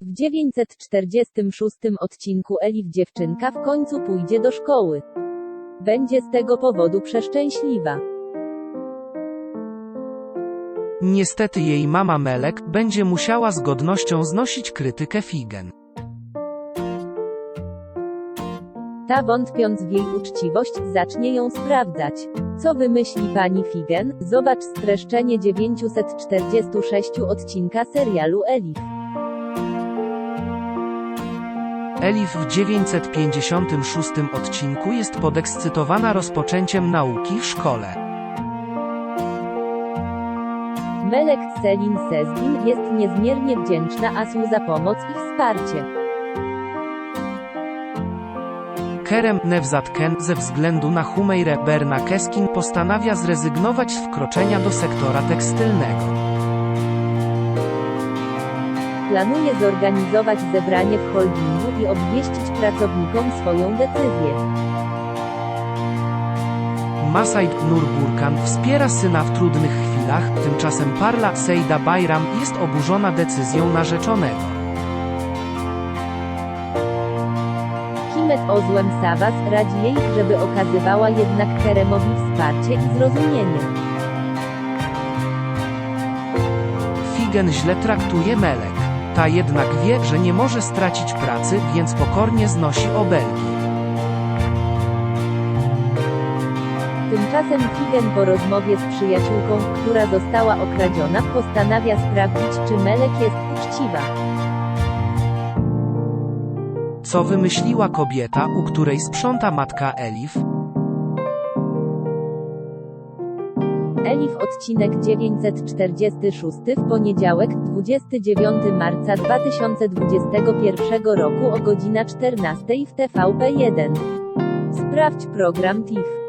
W 946 odcinku Elif dziewczynka w końcu pójdzie do szkoły. Będzie z tego powodu przeszczęśliwa. Niestety jej mama Melek będzie musiała z godnością znosić krytykę Figen. Ta wątpiąc w jej uczciwość, zacznie ją sprawdzać. Co wymyśli pani Figen? Zobacz streszczenie 946 odcinka serialu Elif. Elif w 956 odcinku jest podekscytowana rozpoczęciem nauki w szkole. Melek Selin Sezgin jest niezmiernie wdzięczna Asu za pomoc i wsparcie. Kerem Nevzat Ken ze względu na Humeirę Berna Keskin postanawia zrezygnować z wkroczenia do sektora tekstylnego. Planuje zorganizować zebranie w holdingu i obwieścić pracownikom swoją decyzję. Masaid Nurburkan wspiera syna w trudnych chwilach, tymczasem Parla Sejda Bayram jest oburzona decyzją narzeczonego. Himet Ozłem Savas radzi jej, żeby okazywała jednak Keremowi wsparcie i zrozumienie. Figen źle traktuje Melek. Ta jednak wie, że nie może stracić pracy, więc pokornie znosi obelgi. Tymczasem Figen po rozmowie z przyjaciółką, która została okradziona, postanawia sprawdzić, czy Melek jest uczciwa. Co wymyśliła kobieta, u której sprząta matka Elif? Elif odcinek 946 w poniedziałek 29 marca 2021 roku o godzina 14 w TVP1. Sprawdź program TIFF.